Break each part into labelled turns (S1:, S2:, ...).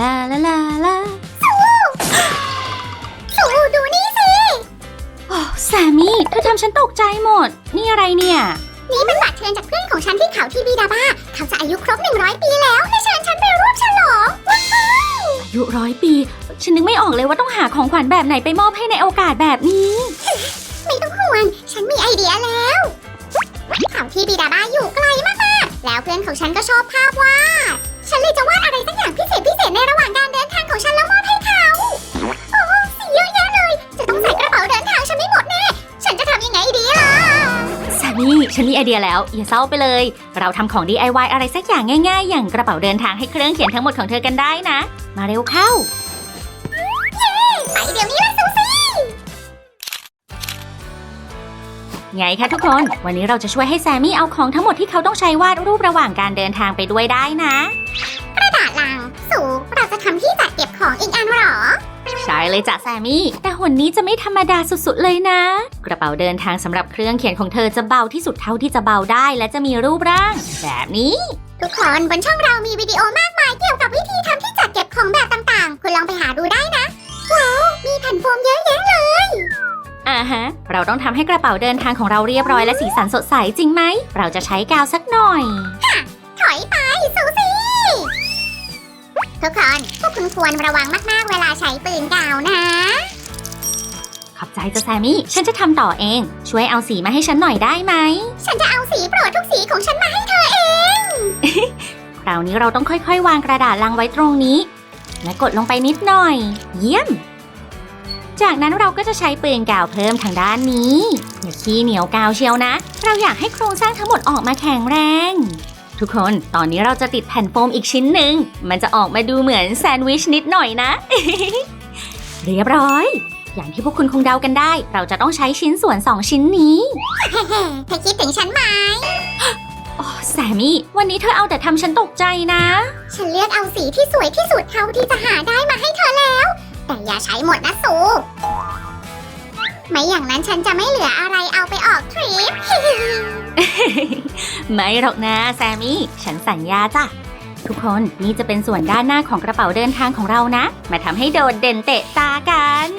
S1: ลาลาลาลา
S2: สูดูนี่สิ
S1: โอ้แซมมี่เธอทำฉันตกใจหมด นี่อะไรเนี่ย
S2: นี่เป็นบัตรเชิญจากเพื่อนของฉันที่เขาที่บีดาบ้า เขาจะอายุครบ 100 ปีแล้วและเชิญฉันไปร่วมฉลองว้าว
S1: อายุร้อยปี ฉันนึกไม่ออกเลยว่าต้องหาของขวัญแบบไหนไปมอบให้ในโอกาสแบบนี้
S2: ไม่ต้องห่วง ฉันมีไอเดียแล้ว เขาที่บีดาบ้าอยู่ไกลมากๆแล้วเพื่อนของฉันก็ชอบภาพวาดฉัน เลยจะวาดอะไรสักอย่างพิเศษพิเศษในระหว่างการเดินทางของฉันแล้วมอบให้เขาโอ้สีเยอะแยะเลย จะต้องใส่กระเป๋าเดินทางฉันไม่หมดแน่ ฉันจะทำยังไงดีล่ะ
S1: แซมมี่ฉันมีไอเดียแล้วอย่าเศร้าไปเลย เราทำของ DIY อะไรสักอย่างง่ายๆ อย่างกระเป๋าเดินทางให้เครื่องเขียนทั้งหมดของเธอกันได้นะ มาเร็วเข้า
S2: ไปเดี๋ยวนี้ละซูซี่
S1: ไงคะทุกคน วันนี้เราจะช่วยให้แซมมี่เอาของทั้งหมดที่เขาต้องใช้วาดรูประหว่างการเดินทางไปด้วยได้นะ ใช่เลยจ้ะแซมมี่ แต่หุ่นนี้จะไม่ธรรมดาสุดๆเลยนะ กระเป๋าเดินทางสำหรับเครื่องเขียนของเธอจะเบาที่สุดเท่าที่จะเบาได้ และจะมีรูปร่าง แบบนี้
S2: ทุกคนบนช่องเรามีวิดีโอมากมายเกี่ยวกับวิธีทำที่จัดเก็บของแบบต่างๆ คุณลองไปหาดูได้นะ ว้าว มีแผ่นโฟมเยอะแยะเลย
S1: อ่าฮะ เราต้องทำให้กระเป๋าเดินทางของเราเรียบร้อยและสีสันสดใสจริงไหม เราจะใช้กาวสักหน่อย
S2: ถอยไปซูซี่ทุกคนพวก คุณควรระวังมากๆ เวลาใช้ปืนกาวนะ
S1: ขอบใจจ้ะแซมมี่ ฉันจะทำต่อเอง ช่วยเอาสีมาให้ฉันหน่อยได้ไหม
S2: ฉันจะเอาสีโปรดทุกสีของฉันมาให้เธอเอง
S1: คราวนี้เราต้องค่อยๆ วางกระดาษลังไว้ตรงนี้ และกดลงไปนิดหน่อย เยี่ยม จากนั้นเราก็จะใช้ปืนกาวเพิ่มทางด้านนี้ อย่าขี้เหนียวกาวเชียวนะ เราอยากให้โครงสร้างทั้งหมดออกมาแข็งแรง ทุกคนตอนนี้เราจะติดแผ่นโฟมอีกชิ้นหนึ่ง มันจะออกมาดูเหมือนแซนด์วิชนิดหน่อยนะ เรียบร้อย อย่างที่พวกคุณคงเดากันได้ เราจะต้องใช้ชิ้นส่วน2ชิ้นนี้
S2: เฮ้เธอคิดถึงฉันไหม
S1: โอ้แซมมี่ วันนี้เธอเอาแต่ทำฉันตกใจนะ
S2: ฉันเลือกเอาสีที่สวยที่สุดเท่าที่จะหาได้มาให้เธอแล้ว แต่อย่าใช้หมดนะสูไม่อย่างนั้นฉันจะไม่เหลืออะไรเอาไปออกทริป
S1: ไม่หรอกนะแซมมี่ ฉันสัญญาจ้ะ ทุกคนนี่จะเป็นส่วนด้านหน้าของกระเป๋าเดินทางของเรานะ มาทำให้โดดเด่นเตะตากัน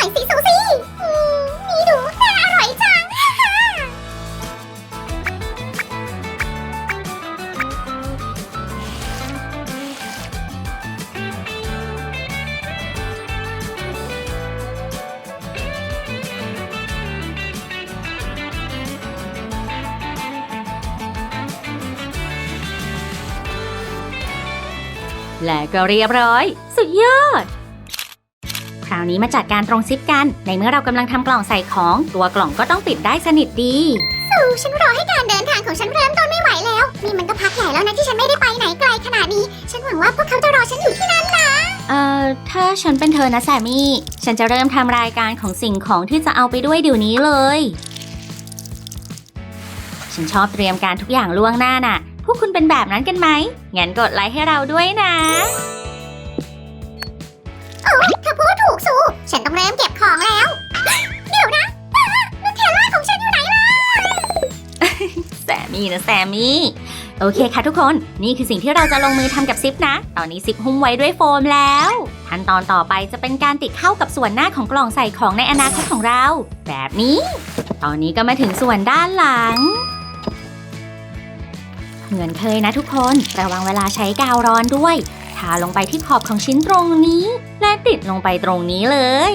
S2: น่อยสิซูซี่อืมนี่ดูน่าอร่อยจัง
S1: และก็เรียบร้อย สุดยอด ราวนี้มาจัดการตรงซิปกัน ในเมื่อเรากำลังทำกล่องใส่ของ ตัวกล่องก็ต้องปิดได้สนิทดี
S2: สูฉันรอให้การเดินทางของฉันเริ่มต้นไม่ไหวแล้ว นี่มันก็พักใหญ่แล้วนะที่ฉันไม่ได้ไปไหนไกลขนาดนี้ ฉันหวังว่าพวกเขาจะรอฉันอยู่ที่นั่นนะ
S1: เอ่อ ถ้าฉันเป็นเธอนะแซมมี่ ฉันจะเริ่มทำรายการของสิ่งของที่จะเอาไปด้วยเดี๋ยวนี้เลย ฉันชอบเตรียมการทุกอย่างล่วงหน้าน่ะ พวกคุณเป็นแบบนั้นกันไหม งั้นกดไลค์ให้เราด้วยนะ
S2: เธอพูด ถูกสูฉันต้องเริ่มเก็บของแล้ว เดี๋ยวนะลูกเทล่าของฉันอยู่ไหนล่ะ
S1: แซมมี่นะแซมมี่ โอเคค่ะทุกคน นี่คือสิ่งที่เราจะลงมือทำกับซิปนะ ตอนนี้ซิปหุ้มไว้ด้วยโฟมแล้ว ขั้นตอนต่อไปจะเป็นการติดเข้ากับส่วนหน้าของกล่องใส่ของในอนาคตของเรา แบบนี้ ตอนนี้ก็มาถึงส่วนด้านหลังเหมือนเคยนะทุกคน ระวังเวลาใช้กาวร้อนด้วย ทาลงไปที่ขอบของชิ้นตรงนี้ และติดลงไปตรงนี้เลย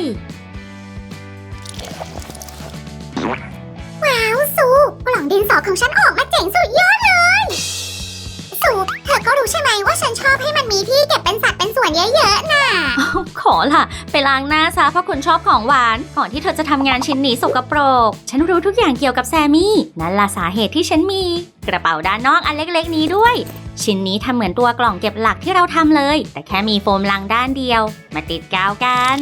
S2: ว้าวสูกล่องดินสอของฉันออกมาเจ๋งสุดยอดเลย สูเธอก็รู้ใช่ไหมว่าฉันชอบให้มันมีที่เก็บเป็นสัดเป็นส่วนเยอะๆน่ะ
S1: ขอล่ะ ไปล้างหน้าซะเพราะคุณชอบของหวาน ก่อนที่เธอจะทำงานชิ้นนี้สกปรก ฉันรู้ทุกอย่างเกี่ยวกับแซมมี่ นั่นล่ะสาเหตุที่ฉันมี กระเป๋าด้านนอกอันเล็กๆนี้ด้วย ชิ้นนี้ทำเหมือนตัวกล่องเก็บหลักที่เราทำเลย แต่แค่มีโฟมลังด้านเดียว มาติดกาวกัน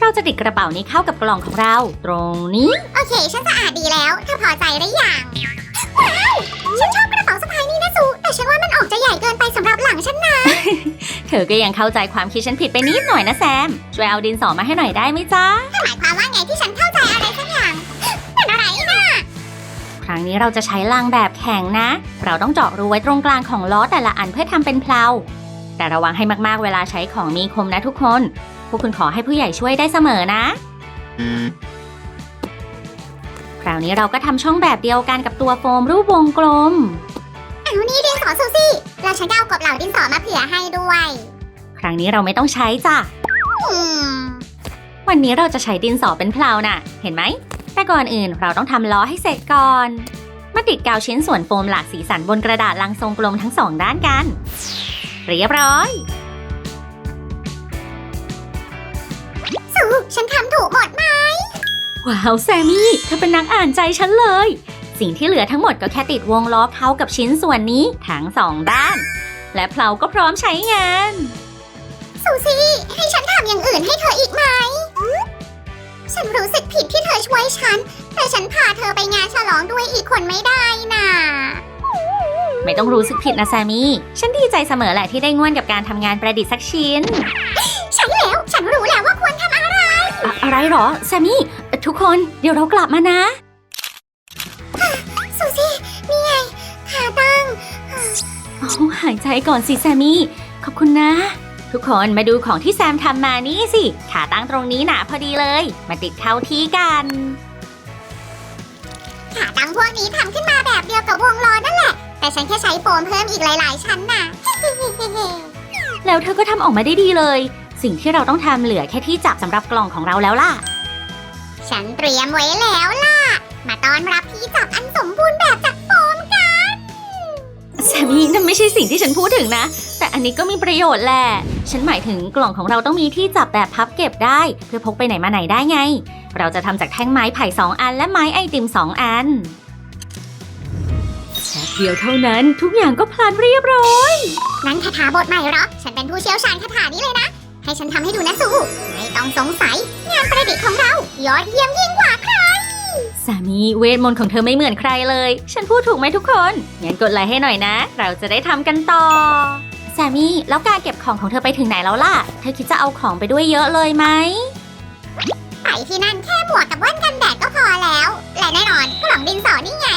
S1: เราจะติดกระเป๋านี้เข้ากับกล่องของเรา ตรงนี้
S2: โอเค ฉันสะอาดดีแล้วเธอพอใจหรือยังว้าวฉันชอบกระเป๋าสะพายนี่นะซูแต่ฉันว่ามันออกจะใหญ่เกินไปสำหรับหลังฉันนะ
S1: เธอก็ยังเข้าใจความคิดฉันผิดไปนิดหน่อยนะแซม ช่วยเอาดินสอมาให้หน่อยได้ไหมจ๊ะ
S2: หมายความว่าไงที่ฉันเข้าใจอะไรสักอย่างเป็นอะไรนะ
S1: ครั้งนี้เราจะใช้ลังแบบแข็งนะ เราต้องเจาะรูไว้ตรงกลางของล้อแต่ละอันเพื่อทำเป็นเพลา แต่ระวังให้มากๆเวลาใช้ของมีคมนะทุกคน พวกคุณขอให้ผู้ใหญ่ช่วยได้เสมอนะ คราวนี้เราก็ทำช่องแบบเดียวกันกับตัวโฟมรูปวงกลม
S2: เอานี่ดินสอซูซี่แล้วฉันก็เอากบเหล่าดินสอมาเผื่อให้ด้วย
S1: ครั้งนี้เราไม่ต้องใช้จ้ะ
S2: อืม
S1: วันนี้เราจะใช้ดินสอเป็นเพลาน่ะ เห็นไหม แต่ก่อนอื่นเราต้องทำล้อให้เสร็จก่อน มาติดกาวชิ้นส่วนโฟมหลากสีสันบนกระดาษลังทรงกลมทั้งสองด้านกัน เรียบร้อย
S2: ซูฉันทำถูกหมดไหม
S1: ว้าวแซมมี่เธอเป็นนักอ่านใจฉันเลย สิ่งที่เหลือทั้งหมดก็แค่ติดวงล้อเข้ากับชิ้นส่วนนี้ทั้งสองด้าน และเพลาก็พร้อมใช้งาน
S2: ซูซี่ให้ฉันทำอย่างอื่นให้เธออีกไหม ฉันรู้สึกผิดที่เธอช่วยฉัน แต่ฉันพาเธอไปงานฉลองด้วยอีกคนไม่ได้น่ะ
S1: ไม่ต้องรู้สึกผิดนะแซมมี่ฉันดีใจเสมอแหละที่ได้ง่วนกับการทำงานประดิษฐ์สักชิ้น
S2: ใช่แล้ว ฉันรู้แล้วว่าควรทำอะไร
S1: อะอะไรหรอแซมมี่ทุกคนเดี๋ยวเรากลับมานะ
S2: ซูซี่ นี่ไงขาตั้ง
S1: เอาหายใจก่อนสิแซมมี่ ขอบคุณนะ ทุกคนมาดูของที่แซมทำมานี่สิ ขาตั้งตรงนี้หนาพอดีเลย มาติดเข้าที่กัน
S2: ขาตั้งพวกนี้ทำขึ้นมาแบบเดียวกับวงล้อนั่นแหละ แต่ฉันแค่ใช้โฟมเพิ่มอีกหลาย ๆ ชั้นน่ะ
S1: แล้วเธอก็ทำออกมาได้ดีเลย สิ่งที่เราต้องทำเหลือแค่ที่จับสำหรับกล่องของเราแล้วล่ะ
S2: ฉันเตรียมไว้แล้วล่ะ มาต้อนรับที่จับอันสมบูรณ์แบบจากโฟมกัน
S1: แซมมี่นั่นไม่ใช่สิ่งที่ฉันพูดถึงนะ แต่อันนี้ก็มีประโยชน์แหละ ฉันหมายถึงกล่องของเราต้องมีที่จับแบบพับเก็บได้ เพื่อพกไปไหนมาไหนได้ไง เราจะทำจากแท่งไม้ไผ่สองอันและไม้ไอติมสองอันแป๊บเดียวเท่านั้นทุกอย่างก็พลันเรียบร้อย
S2: นั่นคาถาบทใหม่เหรอ ฉันเป็นผู้เชี่ยวชาญคาถานี้เลยนะ ให้ฉันทำให้ดูนะสูไม่ต้องสงสัย งานประดิษฐ์ของเรา ยอดเยี่ยมยิ่งกว่าใคร
S1: สามีเวทมนต์ของเธอไม่เหมือนใครเลย ฉันพูดถูกไหมทุกคน งั้นกดไลค์ให้หน่อยนะ เราจะได้ทำกันต่อ แซมมี่แล้วการเก็บของของเธอไปถึงไหนแล้วล่ะ เธอคิดจะเอาของไปด้วยเยอะเลยไหม
S2: ไปที่นั่นแค่หมวกกับแว่นกันแดดก็พอแล้ว และแน่นอนกล่องดินสอนี่ไง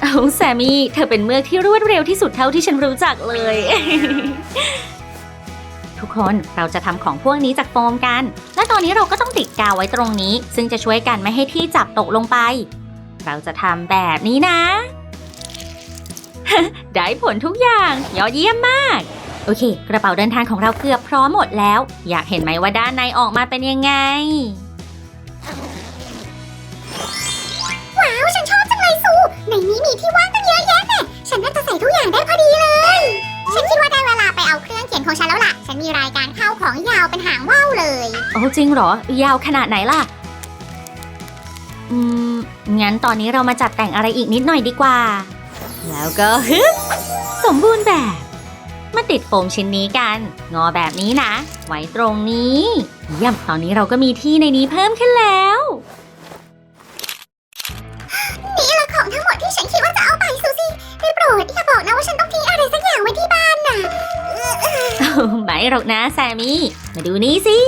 S1: เอาแซมมี่ เธอเป็นเมือกที่รวดเร็วที่สุดเท่าที่ฉันรู้จักเลย ทุกคนเราจะทำของพวกนี้จากโฟมกัน และตอนนี้เราก็ต้องติดกาวไว้ตรงนี้ ซึ่งจะช่วยกันไม่ให้ที่จับตกลงไป เราจะทำแบบนี้นะ ได้ผลทุกอย่างยอดเยี่ยมมาก โอเค กระเป๋าเดินทางของเราเกือบพร้อมหมดแล้ว อยากเห็นไหมว่าด้านในออกมาเป็นยังไง
S2: ว้าวฉันชอบจังเลยสูในนี้มีที่ว่างตั้งเยอะแยะแน่ฉันน่าจะใส่ทุกอย่างได้พอดีเลย ฉันคิดว่าได้เวลาไปเอาเครื่องเขียนของฉันแล้วล่ะ ฉันมีรายการเข้าของยาวเป็นหางว่าวเลย
S1: โอ้จริงเหรอ ยาวขนาดไหนล่ะ อืมงั้นตอนนี้เรามาจัดแต่งอะไรอีกนิดหน่อยดีกว่า แล้วก็ฮึบสมบูรณ์แบบ มาติดโฟมชิ้นนี้กัน งอแบบนี้นะ ไว้ตรงนี้เยี่ยมตอนนี้เราก็มีที่ในนี้เพิ่มขึ้นแล้ว
S2: นี่แหละของทั้งหมดที่ฉันคิดว่าจะเอาไปซูซี่ได้โปรดอย่าบอกนะว่าฉันต้องทิ้งอะไรสักอย่างไว้ที่บ้านน่ะ
S1: ไม่หรอกนะแซมมี่ มาดูนี่สิ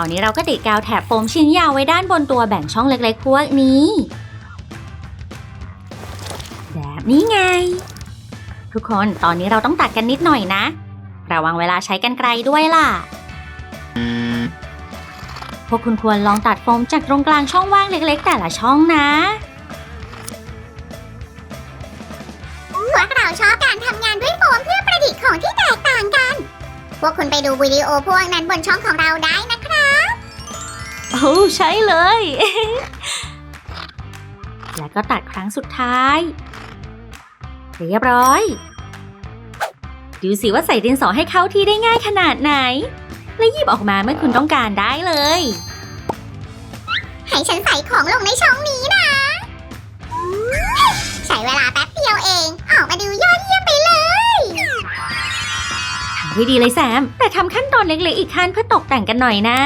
S2: อนนี้
S1: เราก็ติดกาวแถบโฟมชิ้นยาวไว้ด้านบนตัวแบ่งช่องเล็กๆพวกนี้ แบบนี้ไง ทุกคนตอนนี้เราต้องตัดกันนิดหน่อยนะ ระวังเวลาใช้กันไกลด้วยล่ะ พวกคุณควรลองตัดโฟมจากตรงกลางช่องว่างเล็กๆ แต่ละช่องนะ
S2: พวกเราชอบการทำงานด้วยโฟมเพื่อประดิษฐ์ของที่แตกต่างกัน พวกคุณไปดูวิดีโอพวกนั้นบนช่องของเราได้
S1: โอ้ใช่เลย แล้วก็ตัดครั้งสุดท้าย เรียบร้อย ดูสิว่าใส่ดินสอให้เข้าที่ได้ง่ายขนาดไหน และหยิบออกมาเมื่อคุณต้องการได้เลย
S2: ให้ฉันใส่ของลงในช่องนี้นะ ใช้เวลาแป๊บเดียวเอง ออกมาดูยอดเยี่ยมไปเลย
S1: ทำได้ดีเลยแซม แต่ทำขั้นตอนเล็กๆอีกขั้นเพื่อตกแต่งกันหน่อยนะ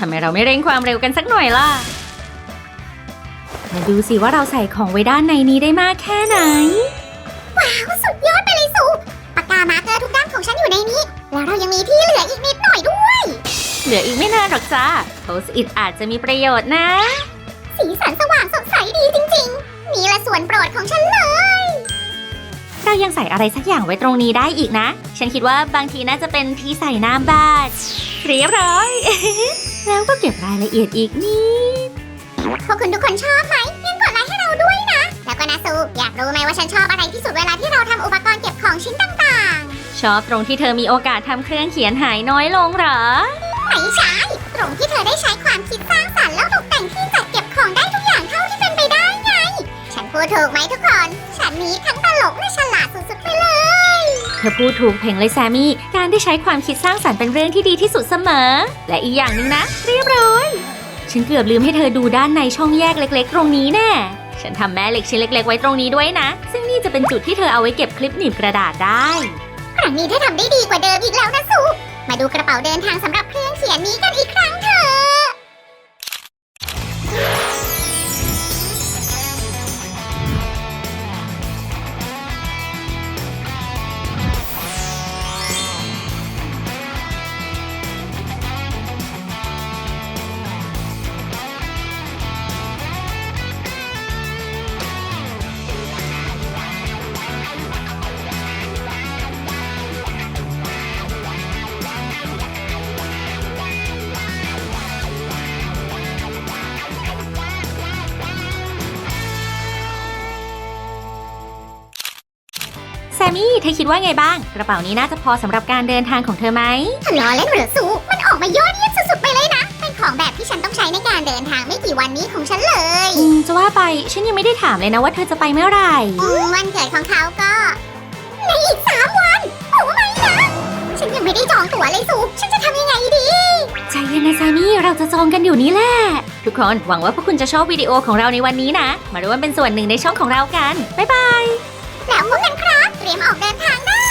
S1: ทำไมเราไม่เร่งความเร็วกันสักหน่อยล่ะ มาดูสิว่าเราใส่ของไว้ด้านในนี้ได้มากแค่ไหน
S2: ว้าวสุดยอดไปเลยสูปากกามาร์กเกอร์ทุกด้านของฉันอยู่ในนี้ แล้วเรายังมีที่เหลืออีกนิดหน่อยด้วย
S1: เหลืออีกไม่นานหรอกจ้าโพสอิดอาจจะมีประโยชน์นะ
S2: สีสันสว่างสดใสดีจริงๆ นี่แหละส่วนโปรดของฉันเลย
S1: เรายังใส่อะไรสักอย่างไว้ตรงนี้ได้อีกนะ ฉันคิดว่าบางทีน่าจะเป็นที่ใส่น้ำบาดเรียบร้อย แล้วก็เก็บรายละเอียดอีกนิด
S2: พวกคุณทุกคนชอบไหมยังกดไลค์ให้เราด้วยนะ แล้วก็นะซู อยากรู้ไหมว่าฉันชอบอะไรที่สุดเวลาที่เราทำอุปกรณ์เก็บของชิ้นต่าง
S1: ชอบตรงที่เธอมีโอกาสทำเครื่องเขียนหายน้อยลงเหรอ
S2: ๆไม่ใช่ตรงที่เธอได้ใช้ความคิดสร้างสรรค์แล้วตกแต่งที่จัดเก็บของได้ทุกอย่างเท่าที่เป็นไปได้ไง ฉันพูดถูกไหมทุกคน ฉันนี้ทั้งตลกและฉลาดสุดๆไปเลย
S1: เธ อพูดถูกเพลงเลยแซมมี่ การได้ใช้ความคิดสร้างสรรค์เป็นเรื่องที่ดีที่สุดเสมอ และอีกอย่างหนึ่งนะ เรียบร้อย ฉันเกือบลืมให้เธอดูด้านในช่องแยกเล็ก ๆ ตรงนี้แน่ฉันทำแม่เหล็กชิ้นเล็ก ๆ ไว้ตรงนี้ด้วยนะ ซึ่งนี่จะเป็นจุดที่เธอเอาไว้เก็บคลิปหนีบกระดาษได้
S2: ครั้งนี้เธอทำได้ดีกว่าเดิมอีกแล้วนะซูมาดูกระเป๋าเดินทางสำหรับเครื่องเขียนนี้กันอีกครั้งเถอะ
S1: ธอคิดว่าไงบ้าง กระเป๋านี้น่าจะพอสำหรับการเดินทางของเธอไหม
S2: ทะเลาะเล่นเหรือซูมันออกมายอดเยี่ยมสุดๆไปเลยนะ เป็นของแบบที่ฉันต้องใช้ในการเดินทางไม่กี่วันนี้ของฉันเลย
S1: อืมจะว่าไปฉันยังไม่ได้ถามเลยนะว่าเธอจะไปเมื่อไหร่
S2: อืมวันเกิดของเขาก็ ในอีกสามวันโอ้ไม่นะ ฉันยังไม่ได้จองตั๋วเลยซูฉันจะทำยังไงดี
S1: ใจเย็นนะแซมมี่เราจะจองกันอยู่นี่แหละทุกคนหวังว่าพวกคุณจะชอบวิดีโอของเราในวันนี้นะ มาร่วมเป็นส่วนหนึ่งในช่องของเรากันบ๊ายบาย
S2: แล้วพบกันครับ เตรียมออกเดินทางได้